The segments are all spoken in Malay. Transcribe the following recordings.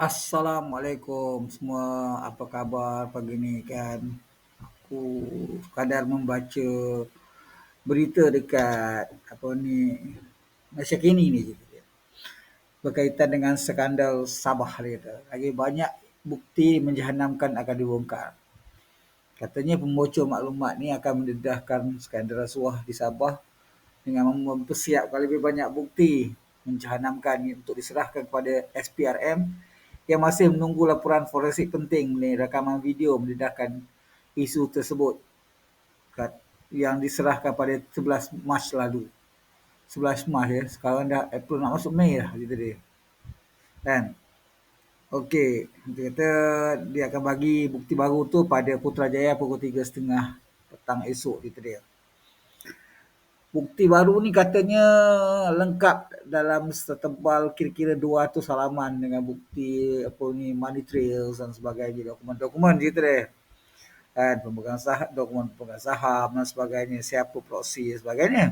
Assalamualaikum semua. Apa khabar pagi ni kan? Aku sekadar membaca berita dekat apa ni Malaysia kini ni je. Berkaitan dengan skandal Sabah dia. Lagi banyak bukti menjahanamkan akan dibongkar. Katanya pembocor maklumat ni akan mendedahkan skandal rasuah di Sabah dengan mempersiapkan lebih banyak bukti menjahanamkan untuk diserahkan kepada SPRM yang masih menunggu laporan forensik penting mengenai rakaman video mendedahkan isu tersebut yang diserahkan pada 11 Mac lalu. 11 Mac ya, sekarang dah April nak masuk Mei dah gitu dia. Kan? Okey, dia kata dia akan bagi bukti baru tu pada Putrajaya pukul 3.30 petang esok gitu dia. Bukti baru ni katanya lengkap dalam setebal kira-kira 200 halaman dengan bukti apa ni money trails dan sebagainya dokumen-dokumen gitu deh. Kan pemegang saham, dokumen pemegang saham dan sebagainya, siapa proxy dan sebagainya.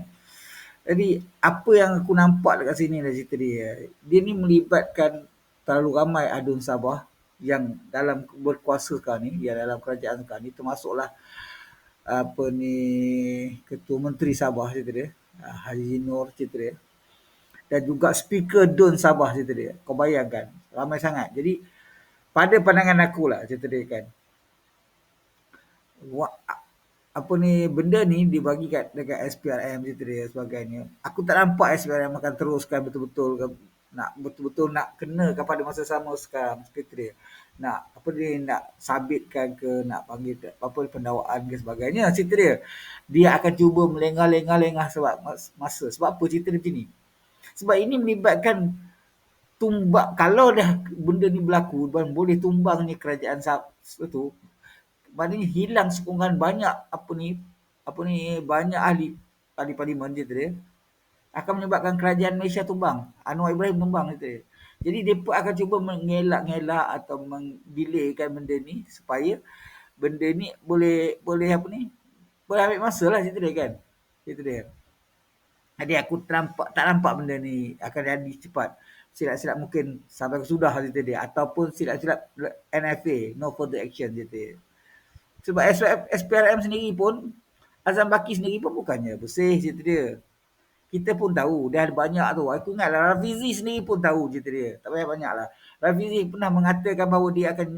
Jadi apa yang aku nampak dekat sini lah cerita dia. Dia ni melibatkan terlalu ramai adun Sabah yang dalam berkuasa sekarang ni, yang dalam kerajaan sekarang ni termasuklah apa ni ketua menteri Sabah cerita dia ah, Haji Nur cerita dia. Dan juga speaker Don Sabah cerita dia. Kau bayangkan ramai sangat. Jadi pada pandangan aku lah cerita dia kan. Apa ni benda ni dibagi kat dekat SPRM cerita dia sebagainya. Aku tak nampak SPRM akan teruskan betul-betul nak betul-betul nak kena kepada masa sama sekarang cerita dia nak apa dia nak sabitkan ke nak panggil apa pendakwaan ke sebagainya cerita dia. Dia akan cuba melengah-lengah-lengah sebab masa. Sebab apa cerita dia macam sebab ini melibatkan tumbak. Kalau dah benda ni berlaku dan boleh tumbang ni kerajaan tu maknanya hilang sokongan banyak apa ni apa ni banyak ahli ahli parlimen dia dia akan menyebabkan kerajaan Malaysia tumbang Anwar Ibrahim tumbang dia jadi mereka akan cuba mengelak-ngelak atau mendelaykan benda ni supaya benda ni boleh boleh apa ni? Boleh ambil masa lah cerita dia kan. Cerita dia. Jadi aku terampak, tak nampak benda ni akan jadi cepat. Silap-silap mungkin sampai sudah cerita dia. Ataupun silap-silap NFA, no further action cerita dia. Sebab SPRM sendiri pun, Azam Baki sendiri pun bukannya bersih cerita dia kita pun tahu dah banyak tu. Aku ingat lah Rafizi sendiri pun tahu cerita dia. Tak payah banyak lah. Rafizi pernah mengatakan bahawa dia akan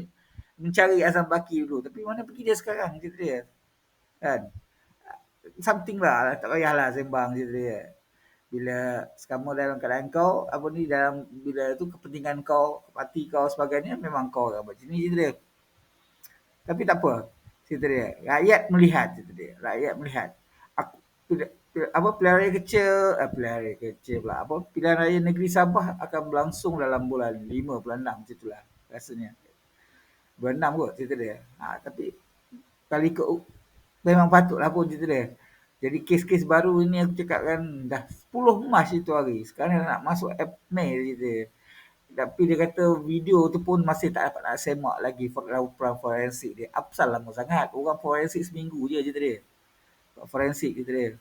mencari Azam Baki dulu. Tapi mana pergi dia sekarang cerita dia. Kan? Something lah. Tak payahlah sembang cerita dia. Bila kamu dalam keadaan kau, apa ni dalam bila tu kepentingan kau, parti kau sebagainya, memang kau akan buat. Ini cerita dia. Tapi tak apa. Cerita dia. Rakyat melihat cerita dia. Rakyat melihat. Aku, apa pilihan raya kecil eh, pilihan raya kecil pula apa pilihan raya negeri Sabah akan berlangsung dalam bulan 5 bulan 6 macam itulah rasanya bulan 6 kot cerita dia ha, tapi kali ke memang patutlah pun cerita dia jadi kes-kes baru ini aku cakap kan dah 10 Mac itu hari sekarang nak masuk Mei cerita dia tapi dia kata video tu pun masih tak dapat nak semak lagi laporan forensik dia. Apa lama sangat? Orang forensik seminggu je cerita dia. Forensik cerita dia.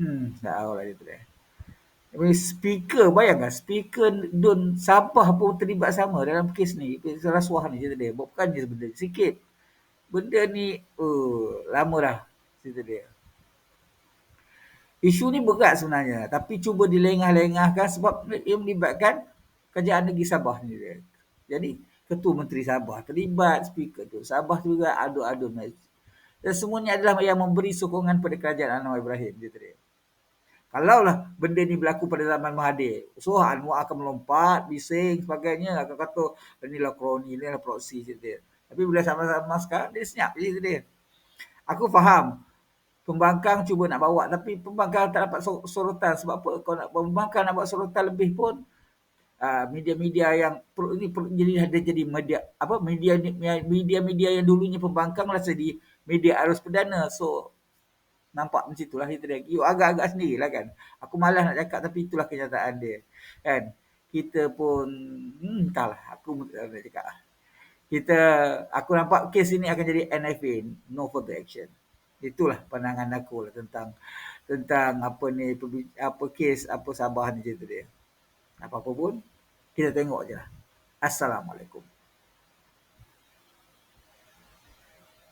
Hmm, tak tahu lah itu dia. Tapi speaker, bayangkan speaker Don Sabah pun terlibat sama dalam kes ni. Rasuah ni cerita dia. Bukan je benda sikit. Benda ni, uh, lama dah cerita dia. Isu ni berat sebenarnya. Tapi cuba dilengah-lengahkan sebab ia melibatkan kerajaan negeri Sabah ni dia. Jadi, Ketua Menteri Sabah terlibat, speaker tu Sabah juga adu-adu. Dan semuanya adalah yang memberi sokongan pada kerajaan Anwar Ibrahim. Dia dia. Kalaulah benda ni berlaku pada zaman Mahathir, so Anwar akan melompat, bising sebagainya, akan kata inilah kroni, inilah proksi dia. Tapi bila sama-sama sekarang, dia senyap je dia. Aku faham, pembangkang cuba nak bawa, tapi pembangkang tak dapat sorotan. Sebab apa? Kalau nak pembangkang nak buat sorotan lebih pun, ah, media-media yang ini jadi ada jadi media apa media media-media yang dulunya pembangkang lah jadi media arus perdana so Nampak macam itulah cerita dia. You agak-agak sendirilah kan. Aku malas nak cakap tapi itulah kenyataan dia. Kan? Kita pun, hmm, entahlah. Aku nak cakap lah. Kita, aku nampak kes ini akan jadi NFA. No further action. Itulah pandangan aku lah tentang tentang apa ni, apa kes, apa sabah ni cerita dia. Apa-apa pun, kita tengok je lah. Assalamualaikum.